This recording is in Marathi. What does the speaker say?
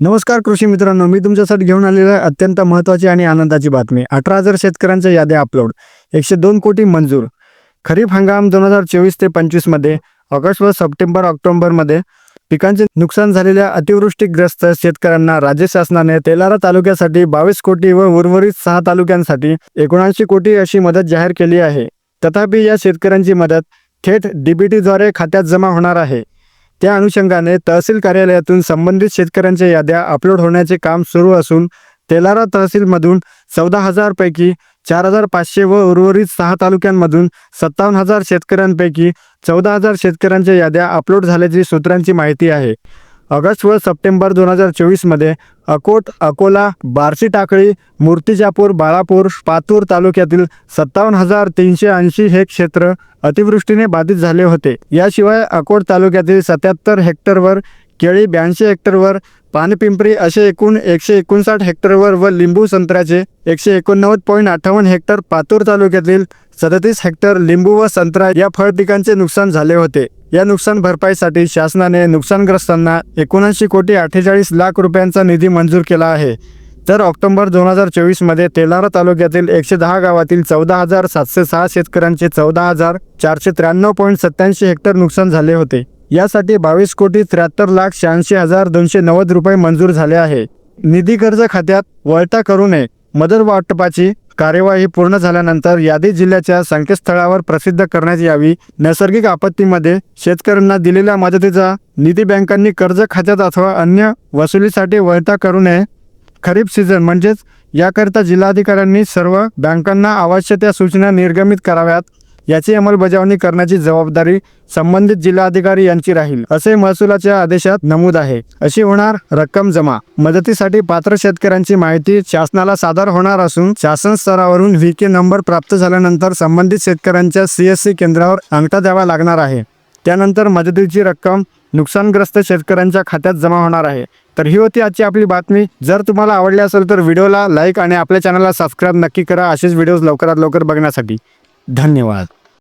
नमस्कार कृषी मित्रांनो मी तुमच्यासाठी घेऊन आलेलं आहे अत्यंत महत्त्वाची आणि आनंदाची बातमी. अठरा हजार शेतकऱ्यांच्या याद्या अपलोड एकशे दोन कोटी मंजूर. खरीप हंगाम दोन हजार चोवीस ते पंचवीसमध्ये ऑगस्ट व सप्टेंबर ऑक्टोबरमध्ये पिकांचे नुकसान झालेल्या अतिवृष्टीग्रस्त शेतकऱ्यांना राज्य शासनाने तेलारा तालुक्यासाठी बावीस कोटी व उर्वरित सहा तालुक्यांसाठी एकोणऐंशी कोटी अशी मदत जाहीर केली आहे. तथापि या शेतकऱ्यांची मदत थेट डीबीटीद्वारे खात्यात जमा होणार आहे. त्या अनुषंगाने तहसील कार्यालयातून संबंधित शेतकऱ्यांच्या याद्या अपलोड होण्याचे काम सुरू असून तेलारा तहसीलमधून चौदा हजारपैकी चार हजार पाचशे व उर्वरित सहा तालुक्यांमधून सत्तावन्न हजार शेतकऱ्यांपैकी चौदा हजार शेतकऱ्यांच्या याद्या अपलोड झाल्याची सूत्रांची माहिती आहे. ऑगस्ट व सप्टेंबर दोन हजार चोवीसमध्ये अकोट अकोला बार्शी टाकळी मूर्तिजापूर बाळापूर पातूर तालुक्यातील सत्तावन्न हजार तीनशे ऐंशी हे क्षेत्र अतिवृष्टीने बाधित झाले होते. याशिवाय अकोट तालुक्यातील सत्याहत्तर हेक्टरवर केळी ब्याऐंशी हेक्टरवर पानपिंपरी असे एकूण एकशे एकोणसाठ हेक्टरवर व लिंबू संत्र्याचे एकशे एकोणनव्वद पॉईंट अठ्ठावन्न हेक्टर पातूर तालुक्यातील सदतीस हेक्टर लिंबू व संत्रा या फळ पिकांचे नुकसान झाले होते. या नुकसान भरपाईसाठी शासनाने नुकसानग्रस्तांना एकोणऐंशी कोटी अठ्ठेचाळीस लाख रुपयांचा निधी मंजूर केला आहे. तर ऑक्टोबर दोन हजार चोवीसमध्ये तेलारा तालुक्यातील एकशे दहा गावातील चौदा हजार सातशे सहा शेतकऱ्यांचे चौदा हजार चारशे त्र्याण्णव पॉईंट सत्याऐंशी हेक्टर नुकसान झाले होते. यासाठी बावीस कोटी त्र्याहत्तर लाख शहाऐंशी हजार दोनशे नव्वद रुपये मंजूर झाले आहे. निधी कर्ज खात्यात वळता करू नये. मदत वाटपाची कार्यवाही पूर्ण झाल्यानंतर यादी जिल्ह्याच्या संकेतस्थळावर प्रसिद्ध करण्यात यावी. नैसर्गिक आपत्तीमध्ये शेतकऱ्यांना दिलेल्या मदतीचा निधी बँकांनी कर्ज खात्यात अथवा अन्य वसुलीसाठी वळता करू नये. खरीप सीझन म्हणजेच याकरिता जिल्हाधिकाऱ्यांनी सर्व बँकांना आवश्यक त्या सूचना निर्गमित कराव्यात. याची अंमलबजावणी करण्याची जबाबदारी संबंधित जिल्हाधिकारी यांची राहील असे महसुलाच्या आदेशात नमूद आहे. अशी होणार रक्कम जमा. मदतीसाठी पात्र शेतकऱ्यांची माहिती शासनाला सादर होणार असून शासन स्तरावरून व्ही के नंबर प्राप्त झाल्यानंतर संबंधित शेतकऱ्यांच्या सी एस सी केंद्रावर अंगठा द्यावा लागणार आहे. त्यानंतर मदतीची रक्कम नुकसानग्रस्त शेतकऱ्यांच्या खात्यात जमा होणार आहे. तर ही होती आजची आपली बातमी. जर तुम्हाला आवडली असेल तर व्हिडिओला लाईक आणि आपल्या चॅनलला सबस्क्राईब नक्की करा. असेच व्हिडिओज लवकरात लवकर बघण्यासाठी. धन्यवाद.